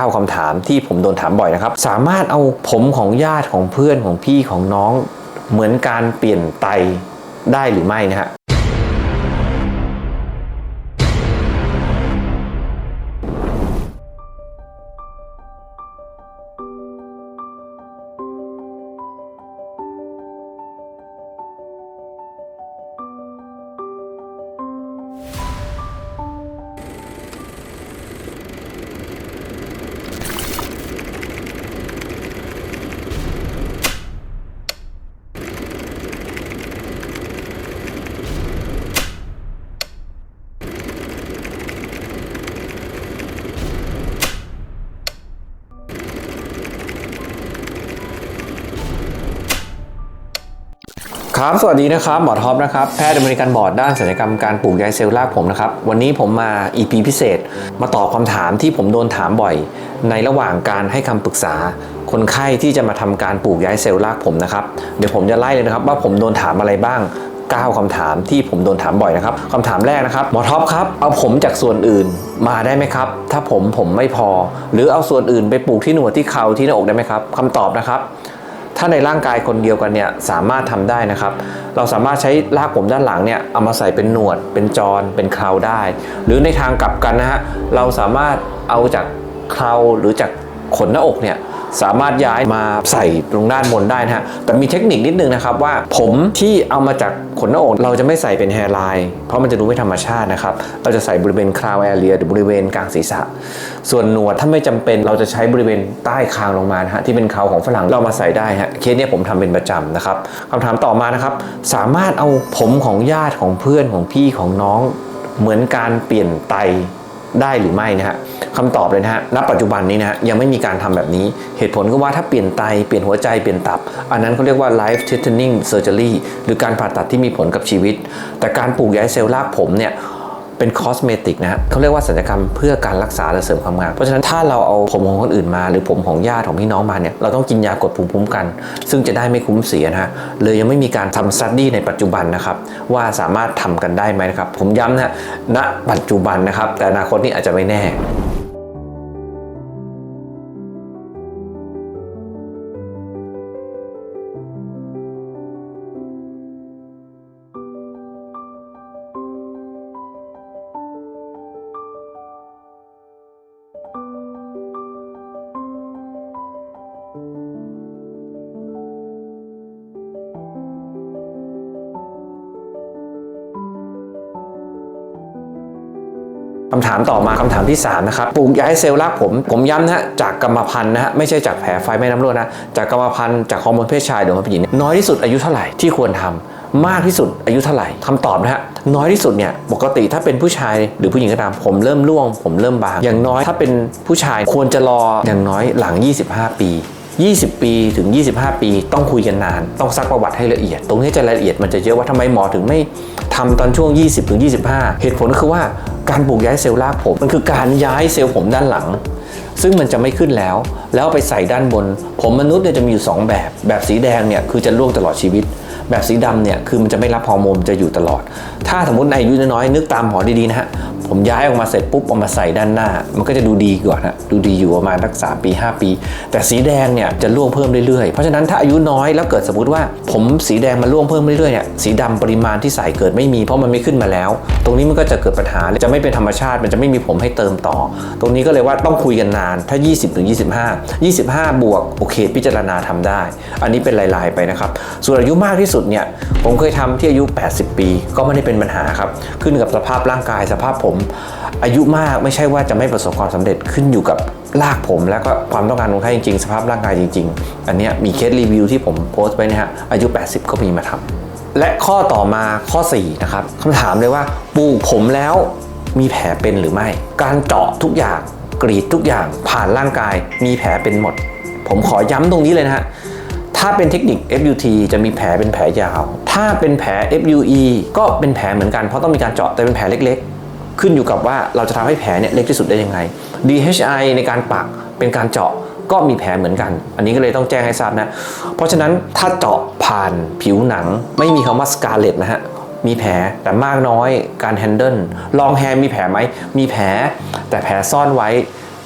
9คำถามที่ผมโดนถามบ่อยนะครับ สามารถเอาผมของญาติของเพื่อนของพี่ของน้อง เหมือนการเปลี่ยนไตได้หรือไม่นะฮะ ครับ สวัสดีนะครับ หมอท็อปนะครับ แพทย์อเมริกันบอร์ดด้านศัลยกรรมการปลูกย้ายเซลล์รากผมนะครับ วันนี้ผมมา EP พิเศษ มาตอบคำถามที่ผมโดนถามบ่อย ในระหว่างการให้คำปรึกษา คนไข้ที่จะมาทำการปลูกย้ายเซลล์รากผมนะครับ เดี๋ยวผมจะไล่เลยนะครับว่าผมโดนถามอะไรบ้าง9คำถามที่ผมโดนถามบ่อยนะครับคำถามแรกนะครับหมอท็อปครับเอาผมจากส่วนอื่นมาได้ไหมครับ ถ้าผมผมไม่พอ หรือเอาส่วนอื่นไปปลูกที่หนวดที่เข่าที่หน้าอกได้ไหมครับคำตอบนะครับ ถ้าในร่างกายคนเดียวกันเนี่ยสามารถทำได้นะครับ เราสามารถใช้รากผมด้านหลังเนี่ยเอามาใส่เป็นหนวด เป็นจร เป็นเคราได้ หรือในทางกลับกันนะฮะเราสามารถเอาจากเคราหรือจาก ขนหน้าอกเนี่ยสามารถย้ายมาใส่ตรงด้านบนได้นะฮะ แต่มีเทคนิคนิดนึงนะครับว่าผมที่เอามาจากขนหน้าอกเราจะไม่ใส่เป็นแฮร์ไลน์เพราะมันจะดูไม่ธรรมชาตินะครับ เราจะใส่บริเวณคราวแอเรียหรือบริเวณกลางศีรษะ ส่วนหนวดถ้าไม่จำเป็นเราจะใช้บริเวณใต้คางลงมานะฮะที่เป็นเขาของฝรั่งเรามาใส่ได้ฮะเคสเนี้ยผมทำเป็นประจำนะครับคำถามต่อมานะครับ สามารถเอาผมของญาติของเพื่อนของพี่ของน้อง เหมือนการเปลี่ยนไต ได้หรือไม่นะฮะคำตอบเลยนะฮะณปัจจุบันนี้นะฮะยังไม่มีการทำแบบนี้ เหตุผลก็ว่าถ้าเปลี่ยนไตเปลี่ยนหัวใจเปลี่ยนตับ อันนั้นเขาเรียกว่า life threatening surgery หรือการผ่าตัดที่มีผลกับชีวิต แต่การปลูกย้ายเซลล์รากผมเนี่ย เป็นคอสเมติกนะฮะเขาเรียกว่าศัลยกรรมเพื่อการรักษาและเสริมความงามเพราะฉะนั้นถ้าเราเอาผมของคนอื่นมา หรือผมของญาติของพี่น้องมาเนี่ยเราต้องกินยากดภูมิคุ้มกัน ซึ่งจะได้ไม่คุ้มเสียนะฮะเลยยังไม่มีการทำสตัดดี้ในปัจจุบันนะครับว่าสามารถทำกันได้ไหมนะครับผมย้ำนะฮะณปัจจุบันนะครับแต่อนาคตนี่อาจจะไม่แน่ ถามต่อมาคำถามที่3นะครับปลูกย้ายเซลล์รากผม ผมย้ำนะฮะจากกรรมพันธุ์นะฮะไม่ใช่จากแผลไฟไม่น้ำรั่วนะ จากกรรมพันธุ์จากฮอร์โมนเพศชายหรือฮอร์โมนเพศหญิงน้อยที่สุดอายุเท่าไหร่ที่ควรทำมากที่สุดอายุเท่าไหร่คำตอบนะฮะน้อยที่สุดเนี่ยปกติถ้าเป็นผู้ชายหรือผู้หญิงก็ตามผมเริ่มร่วง ผมเริ่มบาง อย่างน้อยถ้าเป็นผู้ชายควรจะรออย่างน้อยหลัง 25 ปี 20 ปีถึง 25 ปี ต้องคุยกันนาน ต้องซักประวัติให้ละเอียด ตรงนี้จะรายละเอียดมันจะเยอะว่าทำไมหมอถึงไม่ทำตอนช่วง 20ถึง25 เหตุผลคือว่า การปลูกย้ายเซลล์รากผม มันคือการย้ายเซลล์ผมด้านหลัง ซึ่งมันจะไม่ขึ้นแล้ว แล้วไปใส่ด้านบน ผมมนุษย์เนี่ยจะมีอยู่ 2 แบบ แบบสีแดงเนี่ยคือจะร่วงตลอดชีวิต แบบสีดำเนี่ยคือมันจะไม่รับฮอร์โมนจะอยู่ตลอด ถ้าสมมติอายุน้อยๆนึกตามหมอดีๆนะฮะ ผมย้ายออกมาเสร็จปุ๊บเอามาใส่ด้านหน้า มันก็จะดูดีก่อนฮะดูดีอยู่ประมาณสักสามปี 5 ปี แต่สีแดงเนี่ยจะร่วงเพิ่มเรื่อยๆ เพราะฉะนั้นถ้าอายุน้อยแล้วเกิดสมมติว่าผมสีแดงมันร่วงเพิ่มเรื่อยๆเนี่ยสีดำปริมาณที่ใส่เกิดไม่มีเพราะมันไม่ขึ้นมาแล้ว ตรงนี้มันก็จะเกิดปัญหาจะไม่เป็นธรรมชาติมันจะไม่มีผมให้เติมต่อ ตรงนี้ก็เลยว่าต้องคุยกันนานถ้า 20ถึง25 25 บวกโอเค พิจารณาทำได้ อันนี้เป็นลายๆไปนะครับส่วนอายุมากที่สุดเนี่ยผมเคยทำที่อายุ 80 ปี ก็ไม่ได้เป็นปัญหาครับขึ้นกับสภาพร่างกายสภาพผมอายุมากไม่ใช่ว่าจะไม่ประสบความสำเร็จขึ้นอยู่กับรากผม แล้วก็ความต้องการของคนไข้จริง ๆ สภาพร่างกายจริง ๆ อันนี้มีเคสรีวิวที่ผมโพสต์ไว้นะฮะอายุ 80 ก็มีมาทำและข้อต่อมาข้อ 4 นะครับคำถามเลยว่าปลูกผมแล้วมีแผลเป็นหรือไม่ การเจาะทุกอย่างกรีดทุกอย่างผ่านร่างกายมีแผลเป็นหมด ผมขอย้ำตรงนี้เลยนะฮะถ้าเป็นเทคนิค FUT จะมีแผลเป็นแผลยาว ถ้าเป็นแผล FUE ก็เป็นแผลเหมือนกันเพราะต้องมีการเจาะแต่เป็นแผลเล็ก ขึ้นอยู่กับว่าเราจะทำให้แผลเนี่ยเล็กที่สุดได้ยังไง DHI ในการปักเป็นการเจาะก็มีแผลเหมือนกัน อันนี้ก็เลยต้องแจ้งให้ทราบนะ เพราะฉะนั้นถ้าเจาะผ่านผิวหนังไม่มีคำว่า scarlet นะฮะ มีแผลแต่มากน้อยการ handle ลลองแฮร์มีแผลไหม มีแผลแต่แผลซ่อนไว้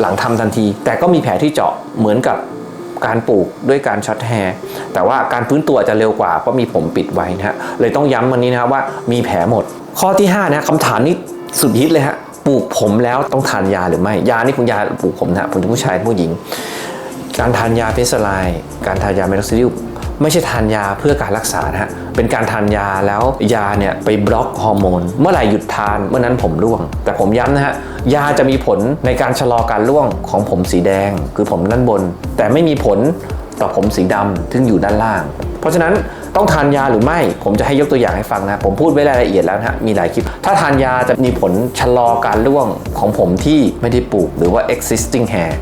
หลังทำทันที แต่ก็มีแผลที่เจาะเหมือนกับการปลูกด้วยการช็อตแฮร์แต่ว่าการฟื้นตัวจะเร็วกว่าเพราะมีผมปิดไว้นะฮะเลยต้องย้ำวันนี้นะครับว่ามีแผลหมด ข้อที่5นะคำถามนี้ สุดฮิตเลยฮะปลูกผมแล้วต้องทานยาหรือไม่ ยานี่คุณยาปลูกผมนะผมจะผู้ชายผู้หญิง การทานยาเพสไลน์การทานยาเมทอกซิดิลไม่ใช่ทานยาเพื่อการรักษานะฮะ เป็นการทานยาแล้วยาเนี่ยไปบล็อกฮอร์โมน เมื่อไหร่หยุดทานเมื่อนั้นผมร่วง แต่ผมย้ำนะฮะ ยาจะมีผลในการชะลอการร่วงของผมสีแดง คือผมด้านบน แต่ไม่มีผลต่อผมสีดำซึ่งอยู่ด้านล่าง เพราะฉะนั้น ต้องทานยาหรือไม่ ผมจะให้ยกตัวอย่างให้ฟังนะผมพูดไว้รายละเอียดแล้วนะฮะมีหลายคลิป ถ้าทานยาจะมีผลชะลอการร่วงของผมที่ไม่ได้ปลูกหรือว่า existing hair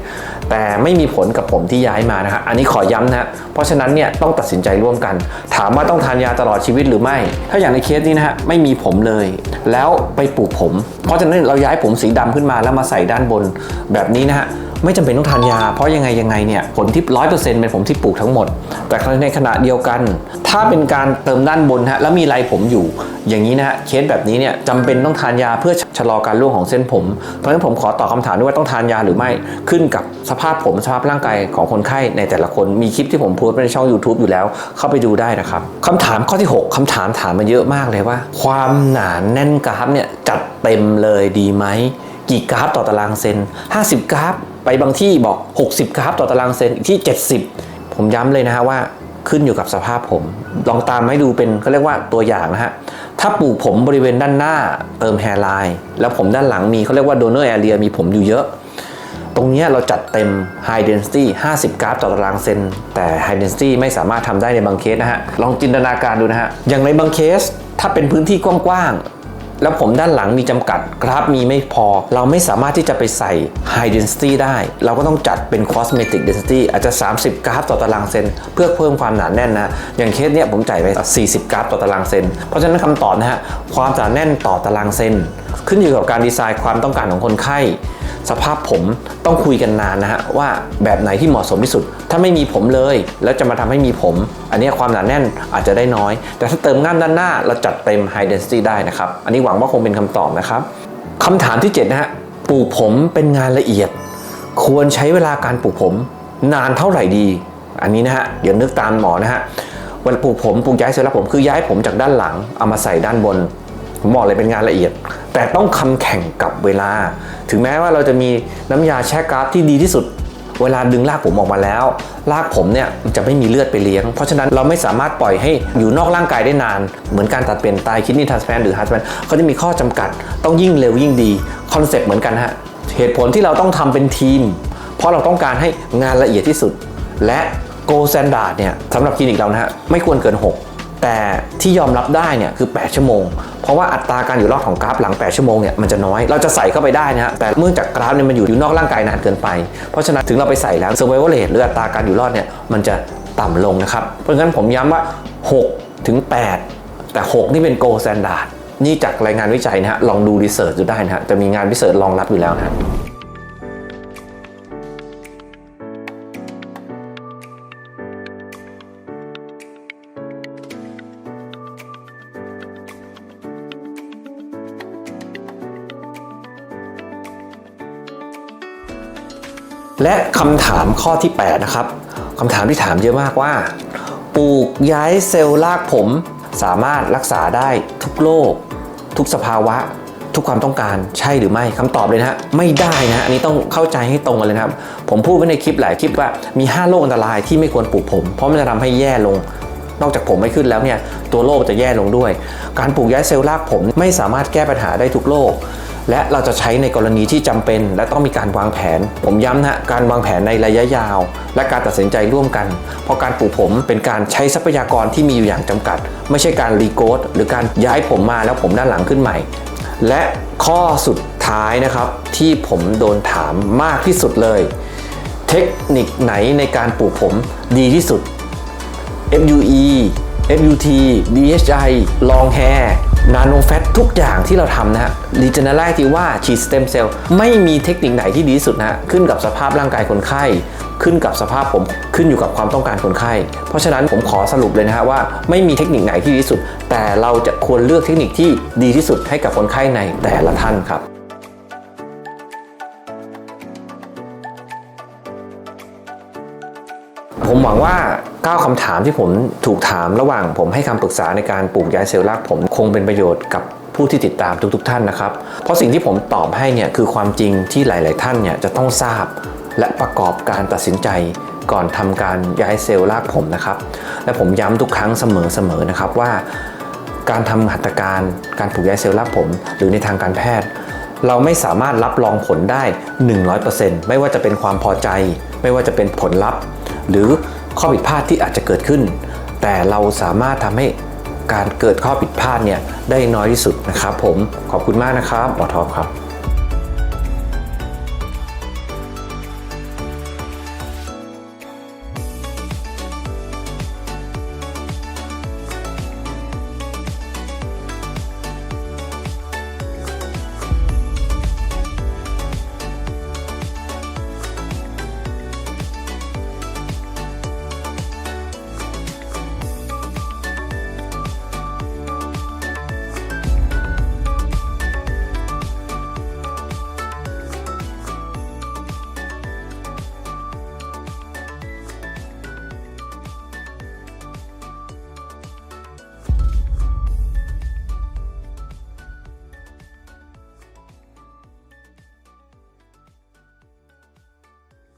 แต่ไม่มีผลกับผมที่ย้ายมานะฮะอันนี้ขอย้ำนะฮะเพราะฉะนั้นเนี่ยต้องตัดสินใจร่วมกัน ถามว่าต้องทานยาตลอดชีวิตหรือไม่ ถ้าอย่างในเคสนี้นะฮะไม่มีผมเลย แล้วไปปลูกผม เพราะฉะนั้นเราย้ายผมสีดำขึ้นมาแล้วมาใส่ด้านบนแบบนี้นะฮะ ไม่จำเป็นต้องทานยา เพราะยังไงยังไงเนี่ยผลที่ร้อยเปอร์เซ็นต์เป็นผมที่ปลูกทั้งหมด แต่ในขณะเดียวกัน ถ้าเป็นการเติมด้านบนฮะแล้วมีไรผมอยู่ อย่างนี้นะฮะเคสแบบนี้เนี่ยจำเป็นต้องทานยาเพื่อชะลอการร่วงของเส้นผม เพราะฉะนั้นผมขอตอบคำถามด้วยว่าต้องทานยาหรือไม่ขึ้นกับสภาพผมสภาพร่างกายของคนไข้ในแต่ละคนมีคลิปที่ผมโพสต์ในช่อง YouTube อยู่แล้ว เข้าไปดูได้นะครับคำถามข้อที่ 6คำถามถามมาเยอะมากเลยว่า ความหนาแน่นกราฟเนี่ยจัดเต็มเลยดีไหมกี่กราฟต่อตารางเซน50 กราฟ ไปบางที่บอก 60กราฟต่อตารางเซนอีกที่ 70 ผมย้ำเลยนะฮะว่าขึ้นอยู่กับสภาพผม ลองตามให้ดูเป็นเขาเรียกว่าตัวอย่างนะฮะ ถ้าปลูกผมบริเวณด้านหน้าเติมแฮร์ไลน์แล้วผมด้านหลังมีเขาเรียกว่าโดเนอร์แอเรียมีผมอยู่เยอะ ตรงนี้เราจัดเต็ม High Density 50 กราฟต่อตารางเซน แต่ High Density ไม่สามารถทำได้ในบางเคสนะฮะ ลองจินตนาการดูนะฮะ อย่างในบางเคส ถ้าเป็นพื้นที่กว้างๆ แล้วผมด้านหลังมีจำกัดกราฟมีไม่พอ เราไม่สามารถที่จะไปใส่ High Density ได้ เราก็ต้องจัดเป็น Cosmetic Density อาจจะ 30 กราฟต่อตารางเซน เพื่อเพิ่มความหนาแน่นนะ อย่างเคสเนี้ยผมจ่ายไป 40 กราฟต่อตารางเซน เพราะฉะนั้นคำตอบนะฮะ ความหนาแน่นต่อตารางเซน ขึ้นอยู่กับการดีไซน์ความต้องการของคนไข้ สภาพผมต้องคุยกันนานนะฮะว่าแบบไหนที่เหมาะสมที่สุด ถ้าไม่มีผมเลย แล้วจะมาทำให้มีผม อันนี้ความหนาแน่นอาจจะได้น้อย แต่ถ้าเติมง่ามด้านหน้าเราจัดเต็ม High Density ได้นะครับ อันนี้หวังว่าคงเป็นคำตอบนะครับคำถามที่ 7 นะฮะปลูกผมเป็นงานละเอียด ควรใช้เวลาการปลูกผม นานเท่าไหร่ดี อันนี้นะฮะเดี๋ยวนึกตามหมอนะฮะเวลาปลูกผมปลูกย้ายเสร็จแล้วผมคือย้ายผมจากด้านหลังเอามาใส่ด้านบน ผมบอกเลยเป็นงานละเอียด แต่ต้องคำแข่งกับเวลา ถึงแม้ว่าเราจะมีน้ำยาแช่กราฟที่ดีที่สุด เวลาดึงรากผมออกมาแล้วรากผมเนี่ยจะไม่มีเลือดไปเลี้ยง เพราะฉะนั้นเราไม่สามารถปล่อยให้อยู่นอกร่างกายได้นาน เหมือนการตัดเปลี่ยนไตคิดนี่ทัสแพนหรือฮัสแพนเขาจะมีข้อจำกัด ต้องยิ่งเร็วยิ่งดีคอนเซ็ปต์เหมือนกันฮะเหตุผลที่เราต้องทำเป็นทีม เพราะเราต้องการให้งานละเอียดที่สุด และโกลแ a นดาร์ดเนี่ยสำหรับคลินิกเรานะฮะไม่ควรเกิน 6 แต่ที่ยอมรับได้เนี่ยคือ 8 ชั่วโมง เพราะว่าอัตราการอยู่รอดของกราฟหลัง 8 ชั่วโมงเนี่ยมันจะน้อย เราจะใส่เข้าไปได้นะฮะ แต่เมื่อจากกราฟเนี่ยมันอยู่อยู่นอกร่างกายนานเกินไป เพราะฉะนั้นถึงเราไปใส่แล้ว survival rate หรืออัตราการอยู่รอดเนี่ยมันจะต่ำลงนะครับ เพราะฉะนั้นผมย้ำว่า 6 ถึง 8 แต่ 6 นี่เป็น gold standard นี่จากรายงานวิจัยนะฮะ ลองดูรีเสิร์ชดูได้นะฮะ จะมีงานวิจัยรองรับอยู่แล้วนะ และคำถามข้อที่ 8 นะครับคำถามที่ถามเยอะมากว่า ปลูกย้ายเซลล์รากผม สามารถรักษาได้ทุกโรคทุกสภาวะ ทุกความต้องการใช่หรือไม่คำตอบเลยนะฮะไม่ได้นะอันนี้ต้องเข้าใจให้ตรงกันเลยนะครับ ผมพูดไว้ในคลิปหลายคลิปว่ามี 5 โรคอันตรายที่ไม่ควรปลูกผม เพราะมันจะทำให้แย่ลงนอกจากผมไม่ขึ้นแล้วเนี่ยตัวโรคจะแย่ลงด้วย การปลูกย้ายเซลล์รากผมไม่สามารถแก้ปัญหาได้ทุกโรค และเราจะใช้ในกรณีที่จำเป็น และต้องมีการวางแผน ผมย้ำนะการวางแผนในระยะยาว และการตัดสินใจร่วมกัน เพราะการปลูกผมเป็นการใช้ทรัพยากรที่มีอยู่อย่างจำกัด ไม่ใช่การรีโกดหรือการย้ายผมมาแล้วผมด้านหลังขึ้นใหม่ และข้อสุดท้ายนะครับที่ผมโดนถามมากที่สุดเลย เทคนิคไหนในการปลูกผมดีที่สุด FUE MUT DHI Long Hair นาโนแฟตทุกอย่างที่เราทำนะฮะลีเจนแรกที่ว่าฉีดสเต็มเซลล์ไม่มีเทคนิคไหนที่ดีสุดนะฮะขึ้นกับสภาพร่างกายคนไข้ขึ้นกับสภาพผมขึ้นอยู่กับความต้องการคนไข้ เพราะฉะนั้นผมขอสรุปเลยนะฮะว่าไม่มีเทคนิคไหนที่ดีสุด แต่เราจะควรเลือกเทคนิคที่ดีที่สุดให้กับคนไข้ในแต่ละท่านครับผมหวังว่า 9คำถามที่ผมถูกถามระหว่างผมให้คำปรึกษาในการปลูกย้ายเซลล์รากผมคงเป็นประโยชน์กับผู้ที่ติดตามทุกๆท่านนะครับ เพราะสิ่งที่ผมตอบให้เนี่ยคือความจริงที่หลาย ๆ ท่านเนี่ยจะต้องทราบ และประกอบการตัดสินใจก่อนทำการย้ายเซลล์รากผมนะครับ และผมย้ำทุกครั้งเสมอๆนะครับว่า การทำหัตถการการปลูกย้ายเซลล์รากผม หรือในทางการแพทย์ เราไม่สามารถรับรองผลได้ 100%ไม่ว่าจะเป็นความพอใจ ไม่ว่าจะเป็นผลลัพธ์ หรือ ข้อผิดพลาดที่อาจจะเกิดขึ้น แต่เราสามารถทำให้การเกิดข้อผิดพลาดเนี่ยได้น้อยที่สุดนะครับผมขอบคุณมากนะครับหมอทอปครับ